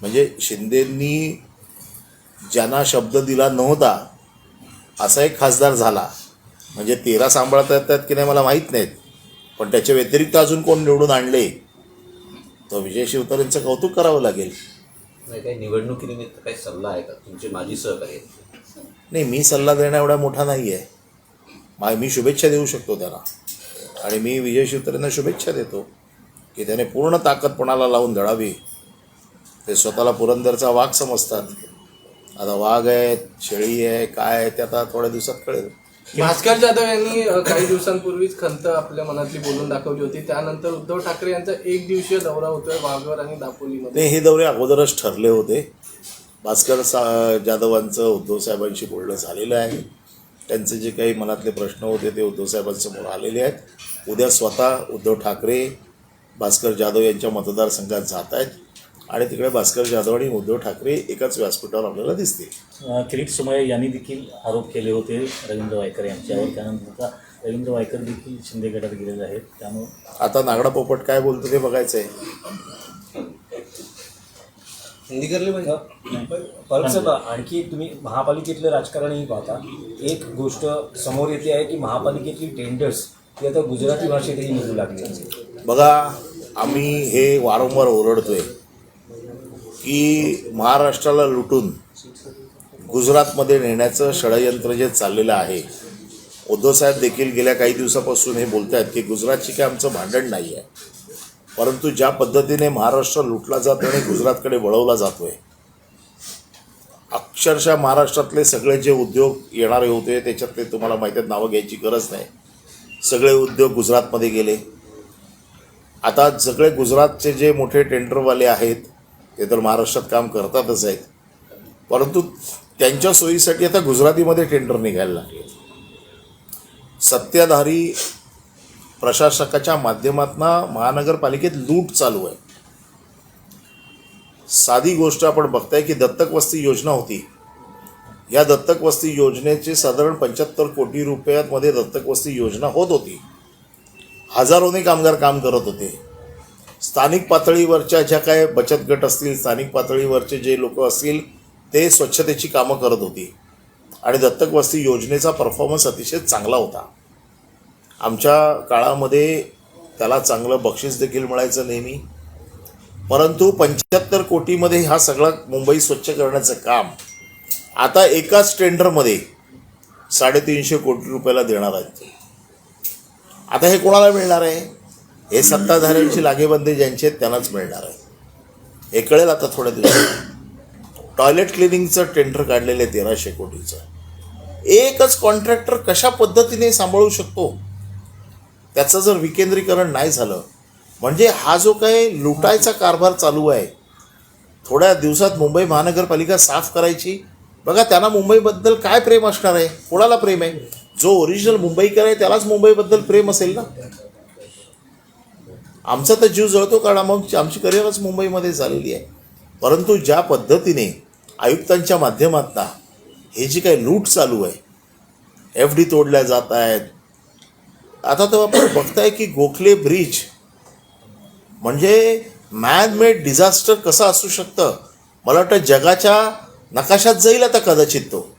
म्हणजे शिंदेंनी ज्यांना शब्द दिला नव्हता असा एक खासदार झाला. म्हणजे तेरा सांभाळता येतात की नाही मला माहीत नाहीत. पण त्याच्या व्यतिरिक्त अजून कोण निवडून आणले? तर विजय शिवतारेंचं कौतुक करावं लागेल. नाही काही निवडणुकीनिमित्त काही सल्ला आहे का? तुमचे माजी सहकारी. नाही मी सल्ला देणं एवढा मोठा नाही आहे मा मी शुभेच्छा देऊ शकतो त्यांना. आणि मी विजय शिवतरेंना शुभेच्छा देतो की त्याने पूर्ण ताकद पणाला लावून धडावी? ते स्वतःला पुरंदरचा वाघ समजतात. आता वाघ आहे शेळी आहे काय आहे ते आता थोड्या दिवसात कळेल. भास्कर जाधव यांनी काही दिवसांपूर्वीच खंत आपल्या मनातली बोलून दाखवली होती. त्यानंतर उद्धव ठाकरे यांचा एक दिवसीय दौरा होतोय वाघर आणि दापोलीमध्ये. हे दौरे अगोदरच ठरले होते. भास्कर सा जाधवांचं उद्धव साहेबांशी बोलणं झालेलं आहे. त्यांचे जे काही मनातले प्रश्न होते ते उद्धव साहेबांसमोर आलेले आहेत. उद्या स्वतः उद्धव ठाकरे भास्कर जाधव यांच्या मतदारसंघात जात आहेत. आणि तिकडे भास्कर जाधव आणि उद्धव ठाकरे एकाच व्यासपीठावर आपल्याला दिसतील. अ, किरीट सोमय्या यांनी देखील आरोप केले होते रवींद्र वायकर यांच्यावर. त्यानंतर आता रवींद्र वायकर देखील शिंदे गटात गेलेले आहेत. त्यामुळे आता नागडा पोपट काय बोलतो ते बघायचं आहे हिंदी करले पाहिजे. परत साहेब आणखी तुम्ही महापालिकेतलं राजकारणही पाहता. एक गोष्ट समोर येते आहे की महापालिकेतली टेंडर्स ती आता गुजराती भाषेतही निघू लागली. बघा आम्ही हे वारंवार ओरडतोय. की महाराष्ट्राला लुटून गुजरातमध्ये नेण्याचं षडयंत्र जे चाललेलं आहे उद्धवसाहेब देखील गेल्या काही दिवसापासून हे बोलत आहेत की गुजरातची काय आमचं भांडण नाही आहे. परंतु ज्या पद्धतीने महाराष्ट्र लुटला जातो आणि गुजरातकडे वळवला जातोय अक्षरशः महाराष्ट्रातले सगळे जे उद्योग येणारे होते त्याच्यातले तुम्हाला माहिती आहेत नावं घ्यायची गरज नाही. सगळे उद्योग गुजरातमध्ये गेले. आता सगळे गुजरातचे जे मोठे टेंडरवाले आहेत ते तर महाराष्ट्रात काम करतातच आहेत. परंतु त्यांच्या सोयीसाठी आता गुजरातीमध्ये टेंडर निघायला लागले. सत्ताधारी प्रशासकाच्या माध्यमातून महानगरपालिकेत लूट चालू आहे. साधी गोष्ट आपण बघताय की दत्तक वस्ती योजना होती. या दत्तक वस्ती योजनेचे साधारण पंच्याहत्तर कोटी रुपयामध्ये दत्तक वस्ती योजना होत होती. हजारोने कामगार काम करत होते. स्थानिक पातळीवरच्या ज्या काय बचत गट असतील स्थानिक पातळीवरचे जे लोक असतील ते स्वच्छतेची कामं करत होती. आणि दत्तक वस्ती योजनेचा परफॉर्मन्स अतिशय चांगला होता. आमच्या काळामध्ये त्याला चांगलं बक्षीस देखील मिळायचं नेहमी. परंतु पंच्याहत्तर कोटीमध्ये हा सगळा मुंबई स्वच्छ करण्याचं काम आता एकाच टेंडरमध्ये साडेतीनशे कोटी रुपयाला देणार आहेत आता हे कोणाला मिळणार आहे? हे सत्ताधाऱ्यांची लागेबंदी ज्यांची आहेत त्यांनाच मिळणार आहे. हे कळेल आता थोड्या दिवसात. टॉयलेट क्लिनिंगचं टेंडर काढलेलं आहे तेराशे कोटीचं. एकच कॉन्ट्रॅक्टर कशा पद्धतीने सांभाळू शकतो? त्याचं जर विकेंद्रीकरण नाही झालं म्हणजे हा जो काही लुटायचा कारभार चालू आहे थोड्या दिवसात मुंबई महानगरपालिका साफ करायची. बघा त्यांना मुंबईबद्दल काय प्रेम असणार आहे? कोणाला प्रेम आहे? जो ओरिजिनल मुंबईकर आहे त्यालाच मुंबईबद्दल प्रेम असेल ना? आमचा तर जीव जळतो कारण मग आमची करिअरच मुंबईमध्ये झालेली आहे. परंतु ज्या पद्धतीने आयुक्तांच्या माध्यमातून हे जी काही लूट चालू आहे एफ डी तोडल्या जात आहेत. आता तर आपण बघताय की गोखले ब्रिज म्हणजे मॅन मेड डिझास्टर कसं असू शकतं? मला वाटतं जगाच्या नकाशात जाईल आता कदाचित तो.